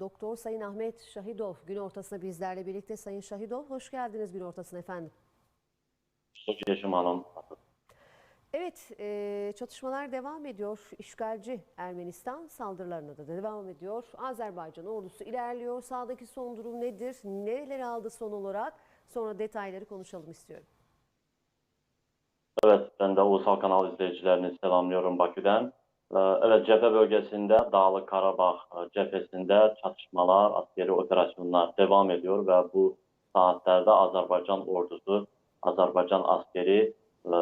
Doktor Sayın Ahmet Şahidov gün ortasında bizlerle birlikte. Sayın Şahidov hoş geldiniz gün ortasına efendim. Çok Yeşim Hanım. Evet e, çatışmalar devam ediyor. İşgalci Ermenistan saldırılarına da devam ediyor. Azerbaycan ordusu ilerliyor. Sağdaki son durum nedir? Nereleri aldı son olarak? Sonra detayları konuşalım istiyorum. Evet, ben de Ulusal Kanal izleyicilerini selamlıyorum Bakü'den. Ee, Evet, cephe bölgesinde Dağlık Karabağ e, cephesinde çatışmalar, askeri operasyonlar devam ediyor ve bu saatlerde Azerbaycan ordusu, Azerbaycan askeri e,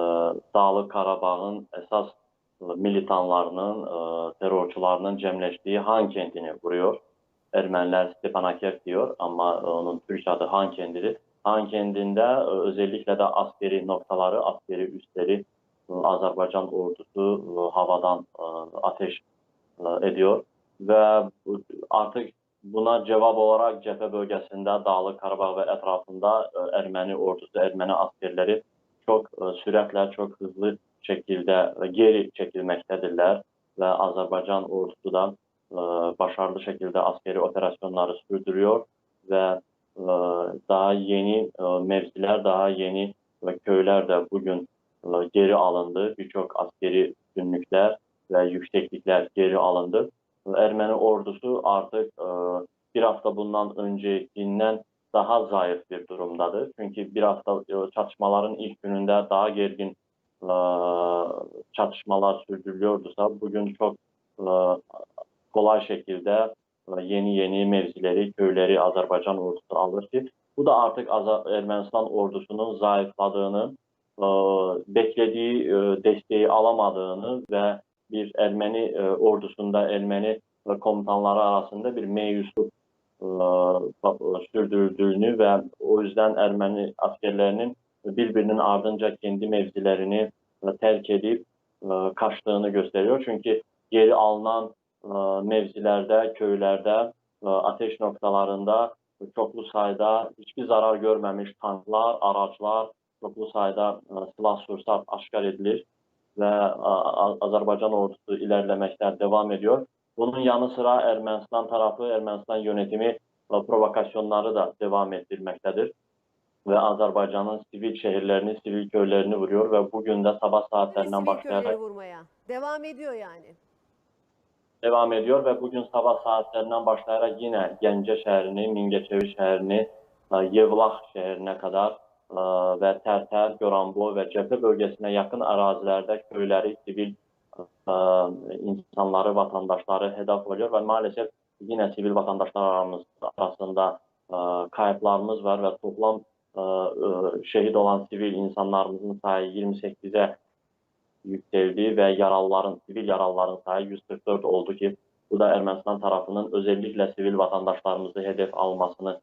Dağlık Karabağ'ın esas militanlarının, e, terörçülerinin cemleştiği Han kentini vuruyor. Ermeniler Stepanakert diyor ama onun Türk adı Han kendidir. Han kendinde özellikle de askeri noktaları, askeri üsleri Azerbaycan ordusu havadan ateş ediyor. Ve artık buna cevap olarak cephe bölgesinde Dağlık Karabağ ve etrafında e, Ermeni ordusu, Ermeni askerleri çok e, süratle, çok hızlı şekilde geri çekilmektedirler. Ve Azerbaycan ordusu da e, başarılı şekilde askeri operasyonları sürdürüyor. Ve daha yeni mevziler, daha yeni köyler de bugün geri alındı. Birçok askeri üstünlükler ve yükseklikler geri alındı. Ermeni ordusu artık e, bir hafta bundan öncekinden daha zayıf bir durumdadır. Çünkü bir hafta e, çatışmaların ilk gününde daha gergin e, çatışmalar sürdürülüyordusa bugün çok e, kolay şekilde e, yeni yeni mevzileri, köyleri Azerbaycan ordusu alır ki bu da artık Ermənistan ordusunun zayıfladığını, e, beklediği e, desteği alamadığını ve bir erməni ə, ordusunda erməni və komutanları arasında bir meyusluq e, e, sürdürüldüyünü və o yüzdən erməni askerlərinin bir-birinin ardınca kendi mevzilərini tərk edib ə, qaçdığını göstərir. Çünki geri alınan ə, mevzilərdə, köylərdə, ə, ateş nöqtələrində çoxlu sayda heç bir zarar görməmiş tanklar, araçlar, çoxlu sayda ə, silah-sursat aşkar edilir. Ve Azerbaycan ordusu ilerlemekte devam ediyor. Bunun yanı sıra Ermənistan tarafı, Ermənistan yönetimi provokasyonları da devam ettirmektedir. Ve Azerbaycan'ın sivil şehirlerini, sivil köylerini vuruyor ve bugün de sabah saatlerinden sivil başlayarak vurmaya. Devam ediyor yani. devam ediyor ve bugün sabah saatlerinden başlayarak yine Gence şehrini, Mingəçevir şehrini, e, Yevlax şehrine kadar və Tərtər, Goranboy və Cəbhə bölgəsinə yaxın ərazilərdə köyləri, sivil insanları, vətəndaşları hədəf alıyor və maalesef yenə sivil vətəndaşlar aramız, arasında qayıblarımız var və toplam şəhid olan sivil insanlarımızın sayı 28-ə yüksəldi və yaralıların, sivil yaralıların sayı 144 oldu ki, bu da Ermənistan tərəfindən özəlliklə sivil vətəndaşlarımızı hədəf almasını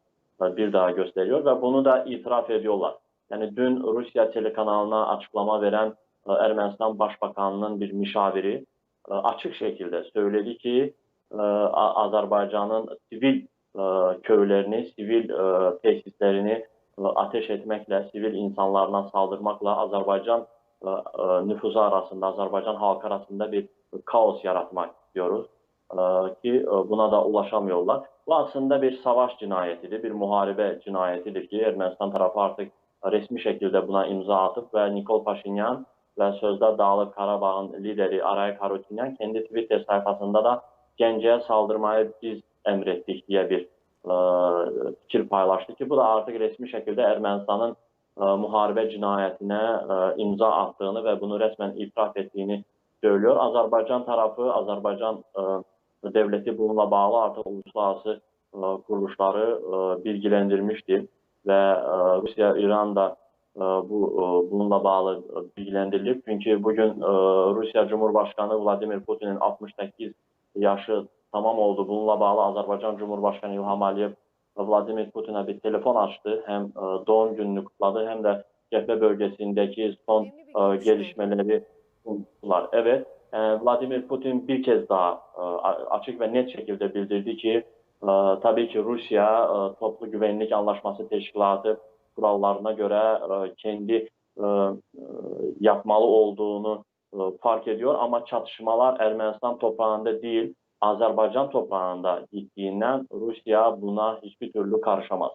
bir daha gösteriyor ve bunu da itiraf ediyorlar. Yani dün Rusya telekanalına açıklama veren e, Ermənistan Başbakanının bir müşaviri e, açık şekilde söyledi ki e, Azerbaycan'ın sivil e, köylerini, sivil e, tesislerini e, ateş etmekle, sivil insanlarına saldırmakla Azerbaycan e, e, nüfusu arasında, Azerbaycan halkı arasında bir kaos yaratmak istiyoruz. ki, e, buna da ulaşamıyorlar. Bu aslında bir savaş cinayetidir, bir muharebe cinayetidir ki, Ermənistan tarafı artıq resmi şəkildə buna imza atıb və Nikol Paşinyan və sözdə Dağlıq Qarabağın lideri Arayik Harutyunyan kendi Twitter sayfasında da Gəncəyə saldırmayı biz əmr etdik deyə bir ə, fikir paylaşdı ki, bu da artıq resmi şəkildə Ermənistanın ə, müharibə cinayətinə ə, imza attığını və bunu rəsmən itiraf etdiyini söylüyor. Azərbaycan tarafı, Azərbaycan ə, dövləti bununla bağlı artıq uluslararası e, quruluşları e, bilgiləndirmişdi və e, Rusiya, İran da bu bununla bağlı bilgilendirilib. Çünki bu gün Rusiya Cumhurbaşkanı Vladimir Putinin 68 yaşı tamam oldu. Bununla bağlı Azərbaycan Cumhurbaşkanı İlham Əliyev Vladimir Putinə bir telefon açdı. Həm doğum gününü kutladı, həm də cəbhə bölgəsindəki son gelişmələri kutladılar. Evet, Vladimir Putin bir kez daha e, açık ve net şekilde bildirdi ki e, tabii ki Rusya e, Toplu Güvenlik Anlaşması Teşkilatı kurallarına göre kendi yapmalı olduğunu fark ediyor ama çatışmalar Ermənistan toprağında değil, Azerbaycan toprağında gittiğinden Rusya buna hiçbir türlü karışamaz.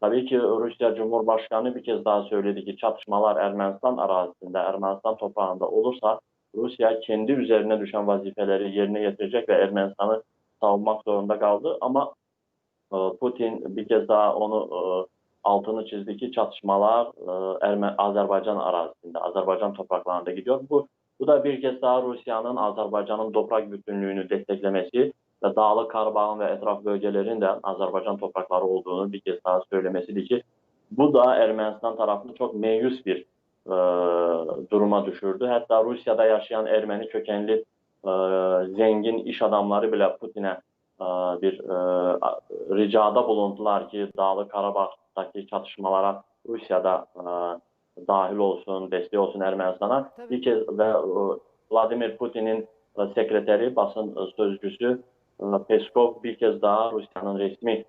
Tabii ki Rusya Cumhurbaşkanı bir kez daha söyledi ki çatışmalar Ermenistan arazisinde, Ermenistan toprağında olursa Rusya kendi üzerine düşen vazifeleri yerine getirecek ve Ermenistan'ı savunmak zorunda kaldı. Ama e, Putin bir kez daha onu e, altını çizdi ki çatışmalar e, Erme Azerbaycan arazisinde, Azerbaycan topraklarında gidiyor. Bu bu da bir kez daha Rusya'nın Azerbaycan'ın toprak bütünlüğünü desteklemesi ve Dağlık Karabağ'ın ve etraf bölgelerin de Azerbaycan toprakları olduğunu bir kez daha söylemesidir ki bu da Ermenistan tarafını çok meyus bir E, duruma düşürdü. Hətta Rusiyada yaşayan erməni kökənli e, zengin iş adamları belə Putinə e, bir ricada bulundular ki, Dağlı Qarabağdakı çatışmalara Rusiyada dahil olsun, dəstək olsun Ermənistana. Bir kez və Vladimir Putinin sekreteri, basın sözcüsü Peskov bir kez daha Rusiyanın resmi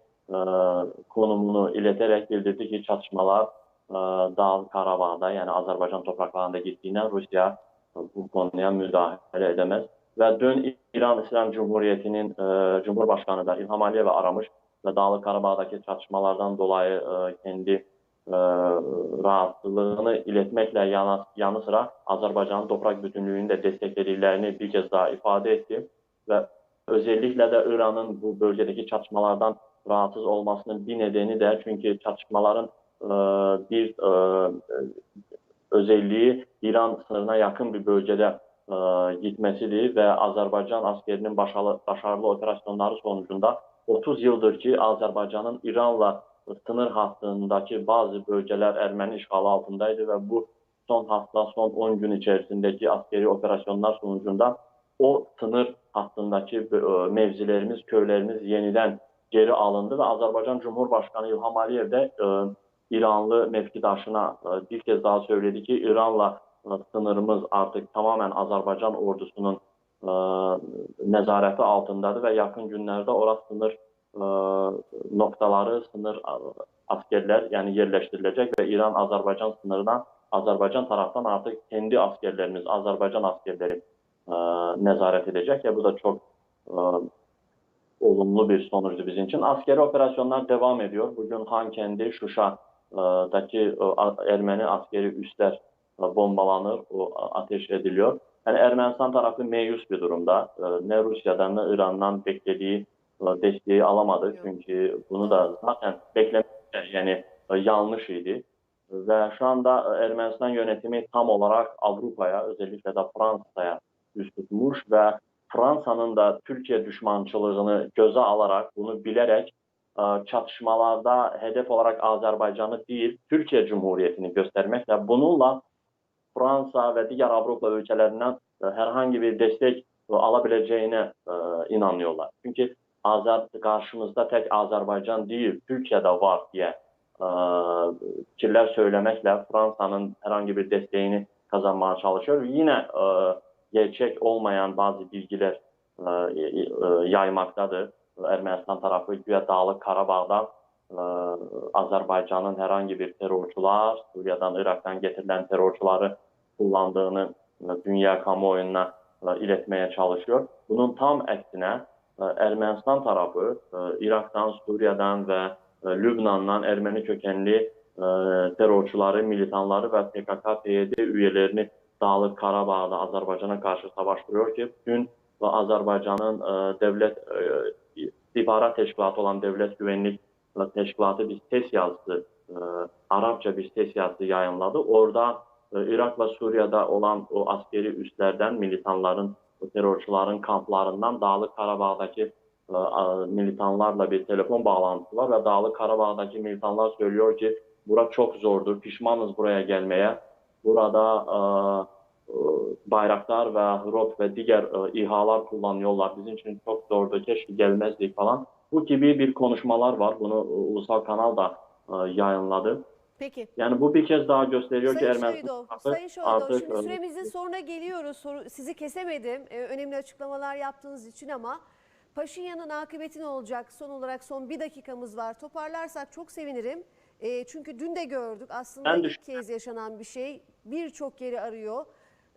konumunu ileterek bildirdi ki, çatışmalar Dağlıq Qarabağda, yəni Azərbaycan torpaqlarında getdiyindən Rusiya bu konuya müdaxilə edəməz. Və dün İran İslam Cumhuriyyətinin Cumhurbaşqanı da İlham Əliyev aramış və Dağlıq Qarabağdakı çatışmalardan dolayı kendi rahatlığını iletməklə yana, yanı sıra Azərbaycanın torpaq bütünlüyünü də dəstəklədiklərini bir kez daha ifadə etdi və özəlliklə də İranın bu bölgədəki çatışmalardan rahatsız olmasının bir nedeni də çünki çatışmaların bir özəlliyi İran sınırına yaxın bir bölgədə ə, gitməsidir və Azərbaycan askerinin başarılı, başarılı operasyonları sonucunda 30 yıldır ki, Azərbaycanın İranla sınır hattındakı bazı bölgələr Erməni işğalı altındaydı və bu son hafta, son 10 gün içərisindəki askeri operasyonlar sonucunda o sınır hattındakı mevzilərimiz, köylərimiz yenidən geri alındı və Azərbaycan Cumhurbaşqanı İlham Əliyev də ə, İranlı mevkidaşına e, bir kez daha söyledi ki İran'la e, sınırımız artık tamamen Azerbaycan ordusunun e, nezareti altındadır ve yakın günlerde orası sınır noktaları, sınır e, askerler yani yerleştirilecek ve İran Azerbaycan sınırından Azerbaycan taraftan artık kendi askerlerimiz, Azerbaycan askerleri e, nezaret edecek ya bu da çok e, olumlu bir sonuçtu bizim için. Askeri operasyonlar devam ediyor. Bugün Hankendi, Şuşa'daki dakı erməni askeri üslər bombalanır, o ateş ediliyor. Yəni Ermənistan tərəfi məyus bir durumda. Nə Rusiyadan, nə İrandan beklediyi desteği alamadı. Çünki bunu da zaten beklemək yəni yanlış idi. Və şu anda Ermənistan yönetimi tam olaraq Avropaya, özəlliklə də Fransaya üz tutmuş və Fransanın da Türkiyə düşmançılığını gözə alaraq, bunu bilərək E, çatışmalarda hedef olarak Azərbaycanı deyil, Türkiyə Cümhuriyyətini göstərməklə bununla Fransa və digər Avropa ölkələrindən e, hər hansı bir dəstək e, ala biləcəyinə inanıyorlar. Çünki Azər qarşımızda tək Azərbaycan deyil, Türkiyə də var deyə fikirlər söyləməklə Fransanın hər hansı bir dəstəyini qazanmağa çalışır. Yenə gerçək olmayan bazı bilgilər yaymaqdadır. Ermənistan tərəfi güya Dağlıq Qarabağdan ə, Azərbaycanın hər hangi bir terrorçular, Suriyadan, İraqdan gətirilən terrorçuları kullandığını e, dünya kamuoyuna e, iletməyə çalışıyor. Bunun tam əksinə Ermənistan tərəfi İraqdan, Suriyadan və Lübnandan erməni kökənli terrorçuları, militanları və PKK-PYD üyelerini Dağlıq Qarabağda Azərbaycana qarşı savaşdırıyor ki, gün və Azərbaycanın dövlət istihbarat teşkilatı olan Devlet Güvenlik Teşkilatı bir ses yazısı, e, Arapça bir ses yazısı yayınladı. Orada e, Irak ve Suriye'de olan o askeri üslerden, militanların, o terörçülerin kamplarından Dağlık Karabağ'daki e, militanlarla bir telefon bağlantısı var ve Dağlık Karabağ'daki militanlar söylüyor ki bura çok zordur, pişmanız buraya gelmeye. Burada e, e, bayraklar ve Hrot ve diğer e, İHA'lar kullanıyorlar. Bizim için çok zordu, keşke gelmezdik falan. Bu gibi bir konuşmalar var. Bunu e, ulusal kanal da yayınladı. Peki. Yani bu bir kez daha gösteriyor ki Sayın Ermenistan Şoydov, tarafı Sayın Şoydov, artık şimdi süremizin sonuna geliyoruz. Soru, sizi kesemedim. Ee, önemli açıklamalar yaptığınız için ama Paşinyan'ın akıbeti ne olacak? Son olarak son bir dakikamız var. Toparlarsak çok sevinirim. Ee, çünkü dün de gördük aslında Ben ilk kez yaşanan bir şey. Birçok yeri arıyor.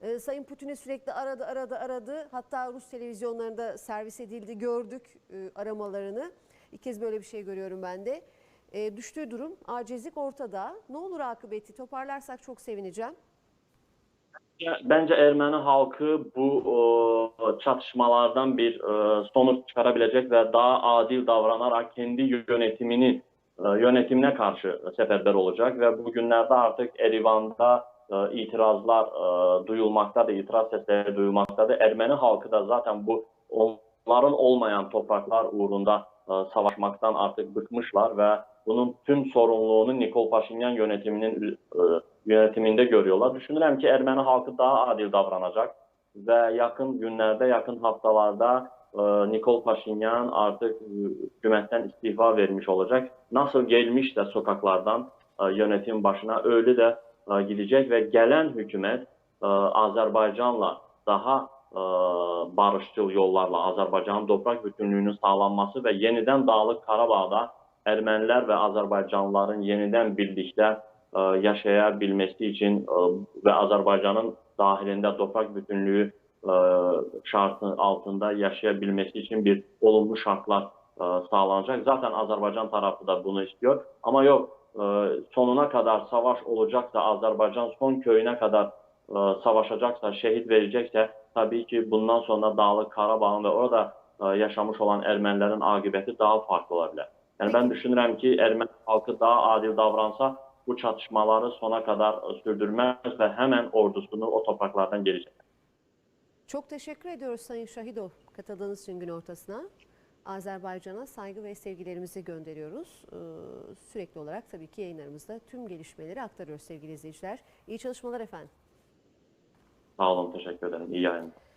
E, Sayın Putin'i sürekli aradı, aradı, aradı. Hatta Rus televizyonlarında servis edildi, gördük e, aramalarını. İlk kez böyle bir şey görüyorum ben de. E, düştüğü durum, acizlik ortada. Ne olur akıbeti toparlarsak çok sevineceğim. Bence Ermeni halkı bu çatışmalardan bir e, sonuç çıkarabilecek ve daha adil davranarak kendi yönetimini e, yönetimine karşı seferber olacak ve bugünlerde artık Erivan'da e, itirazlar e, duyulmaktadır, itiraz sesleri duyulmaktadır. Ermeni halkı da zaten bu onların olmayan topraklar uğrunda e, savaşmaktan artık bıkmışlar ve bunun tüm sorumluluğunu Nikol Paşinyan yönetiminin e, yönetiminde görüyorlar. Düşünürəm ki, Erməni halkı daha adil davranacaq və yaxın günlərdə, yaxın haftalarda Nikol Paşinyan artıq hükümətdən istifa vermiş olacaq. Nasıl gelmişsə sokaklardan e, yönetim başına öyle de E, gidəcək və gələn hökumət e, Azərbaycanla daha e, barışçıl yollarla Azərbaycanın torpaq bütünlüyünün sağlanması və yenidən Dağlıq Qarabağda ermənilər və azərbaycanlıların yenidən birlikdə yaşaya bilməsi üçün və Azərbaycanın daxilində torpaq bütünlüyü şartının altında yaşaya bilməsi üçün bir olumlu şartlar sağlanacaq. Zaten Azərbaycan tarafı da bunu istiyor. Amma yox, e, sonuna kadar savaş olacaksa Azerbaycan son köyüne kadar e, savaşacaksa, şehit verecekse tabii ki bundan sonra Dağlık Karabağ'ın ve orada e, yaşamış olan Ermenilerin akıbeti daha farklı olabilir. Yani ben düşünürüm ki Ermeni halkı daha adil davransa bu çatışmaları sona kadar sürdürmez ve hemen ordusunu o topraklardan geri çeker. Çok teşekkür ediyoruz Sayın Şahidov katıldığınız için gün ortasına. Azerbaycan'a saygı ve sevgilerimizi gönderiyoruz. Ee, sürekli olarak tabii ki yayınlarımızda tüm gelişmeleri aktarıyoruz sevgili izleyiciler. İyi çalışmalar efendim. Sağ olun, teşekkür ederim. İyi yayınlar.